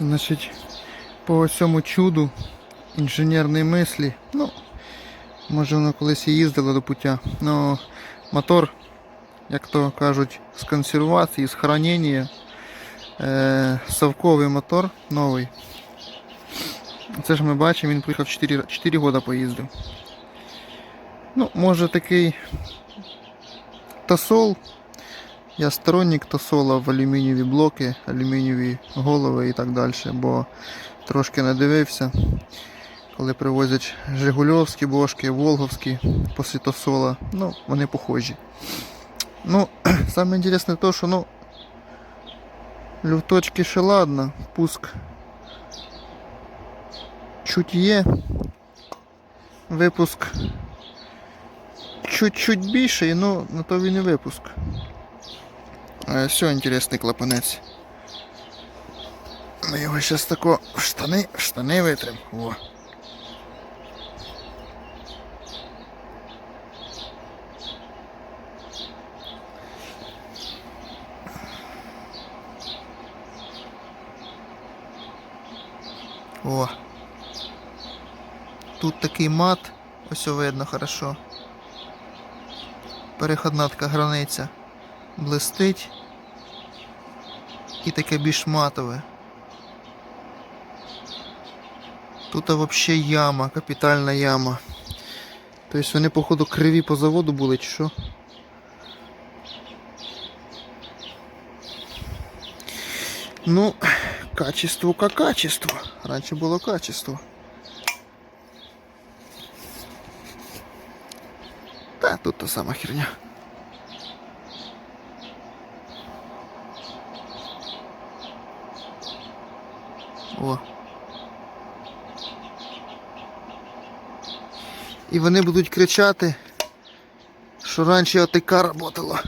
Значить, по цьому чуду інженерної мислі, ну, може воно колись і їздило до пуття, але мотор, як то кажуть, з консервації, з хранення, е, совковий мотор новий. Це ж ми бачимо, він приїхав 4, 4 роки поїздив. Ну, може такий тосол. Я сторонник тосола в алюмінієві блоки, алюмінієві голови і так далі, бо трошки надивився, коли привозять Жигульовські бошки, Волговські після тосола, ну, вони похожі. Ну, саме інтересне то, що ну, люфточки ще ладно, пуск чуть є, випуск чуть-чуть більший, ну на то він і випуск. Все, інтересний клапанець. Ми його зараз тако в штани, в штани витрим. О. О. Тут такий мат, ось видно хорошо. Переходна така границя. Блистить. І таке більш матове. Тут взагалі яма, капітальна яма. Тобто вони, походу, криві по заводу були, чи що? Ну, качество как качество. Раньше было качество. Та тут та сама херня. О. І вони будуть кричати, що раніше ОТК работала.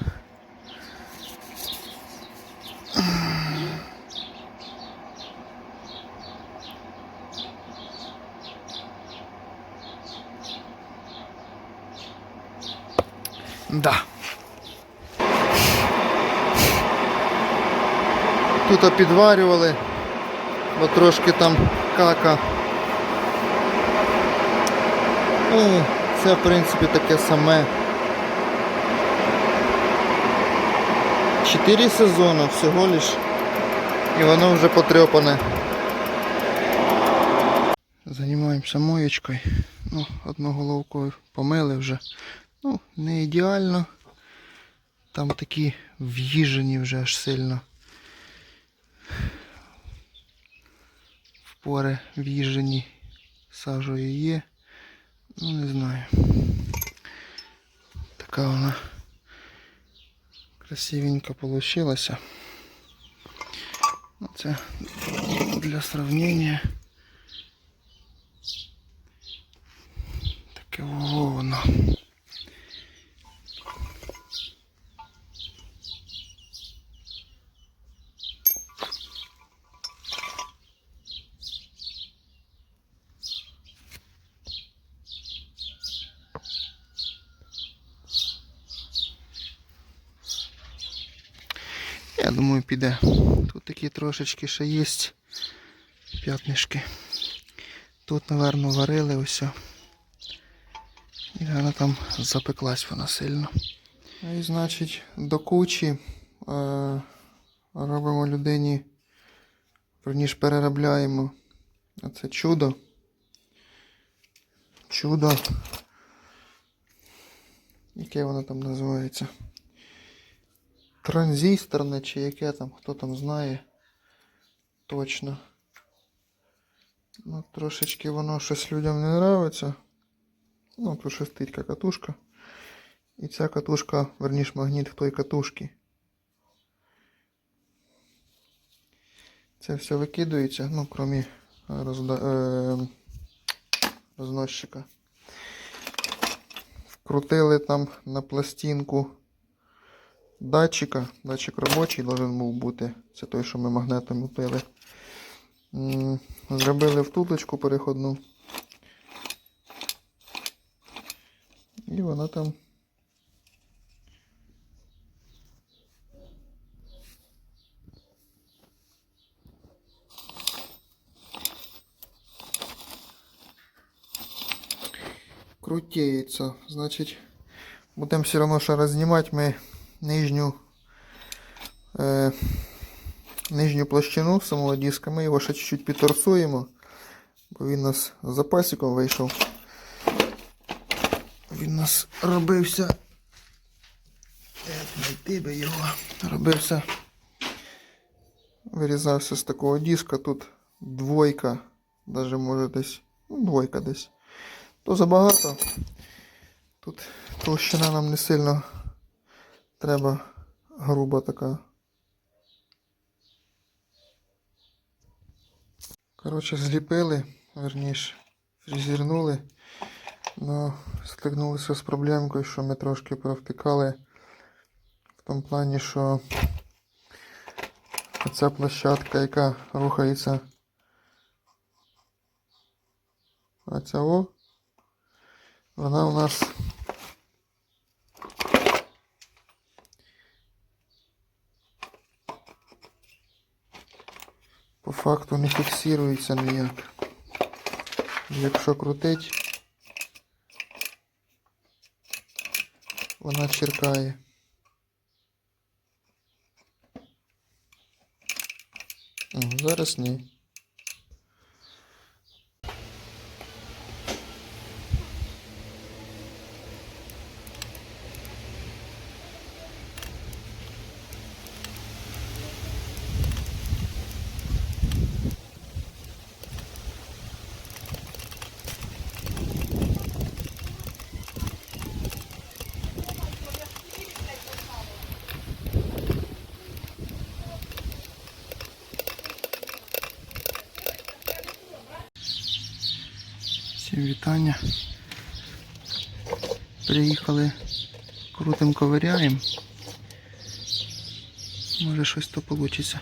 Да. Тут підварювали, бо трошки там кака. Ну, це в принципі таке саме. Чотири сезони всього лиш. І воно вже потрепане. Займаємося моєчкою. Ну, одноголовкою помили вже. Ну, не ідеально. Там такі в'їжені вже аж сильно. Впори в'їжені сажею є. Ну, не знаю. Така вона красивенька получилася. Ну, Це для сравнення. Таке воно. Я думаю, піде. Тут такі трошечки ще є п'ятнишки. Тут, напевно, варили ось. І вона там запеклась вона сильно. Ну І значить, до кучі е, робимо людині, верніше переробляємо. Оце чудо. Чудо. Яке воно там називається? Транзисторне чи яке там, хто там знає точно. Ну, трошечки воно щось людям не нравиться. Ну, тут шеститька катушка. І ця катушка, верніш магніт в той катушці. Це все викидується, ну, крім розда... е... розносчика. Вкрутили там на пластинку датчика. Датчик робочий должен був бути. Це той, що ми магнетом лупили. Зробили втулочку переходну. І вона там. крутеется. значить, будемо все одно что рознімати ми нижню, е, нижню площину самого диска. Ми його ще чуть-чуть підторсуємо, бо він у нас з запасиком вийшов. Він у нас робився. Як знайти би його? Робився. Вирізався з такого диска. Тут двойка. Даже може десь. Ну, двойка десь. То забагато. Тут толщина нам не сильно треба груба така. Коротше, зліпили, верніше, фрезернули. Но стикнулися з проблемкою, що ми трошки провтикали в тому плані, що ця площадка, яка рухається. А ця о, вона у нас по факту не фіксується ніяк. Якщо крутить, вона черкає. Зараз ні. Вітання. Приїхали, крутим ковиряємо. Може щось то вийде.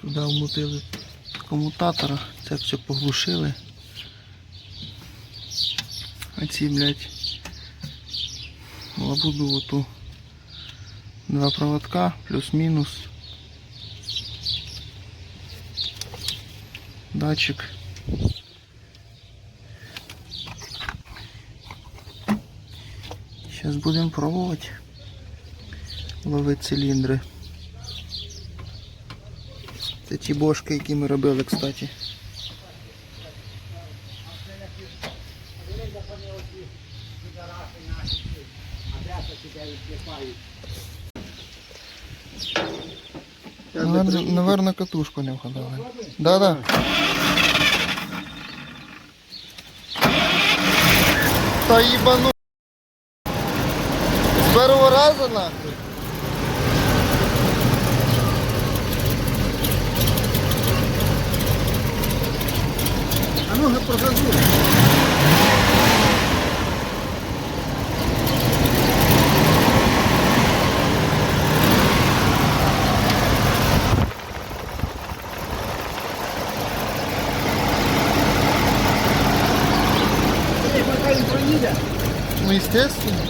Туди вмутили комутатора, це все поглушили. А ці, блядь, лабуду оту. Два проводка, плюс-мінус. Датчик. Сейчас будем пробовать ловити циліндри. Це ті бошки, які ми робили, кстати. Наверно, наверно, катушку не вгадали. Да-да. Та їбану. З першого разу нахуй. А ну прогазуй. Поки він проїде. Ну, естественно.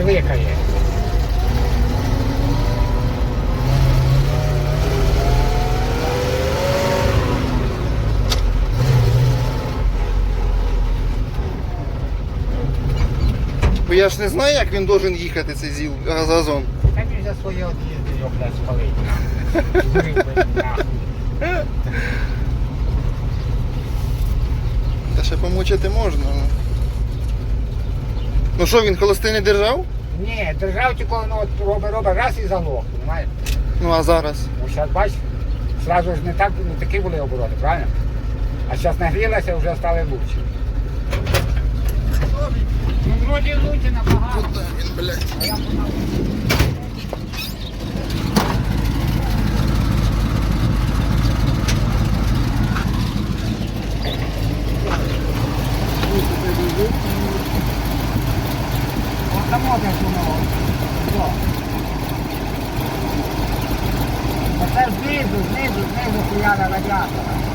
Диви, яка є. Бо я ж не знаю, як він должен їхати, цей зіл газозон. Та він за своє од'їзди його, блядь, спалить. нахуй. Та ще помучити можна. ну. Ну що, він холостий не держав? Ні, держав тільки воно от робить, робить раз і заглох, понимаєш? Ну а зараз. Ну, зараз бачиш, сразу ж не так, не такі були обороти, правильно? А зараз нагрілося, вже стали лучше. Ну, вроді лучше набагато. він, блядь. Оце знизу, знизу, знизу хуяна радіатора.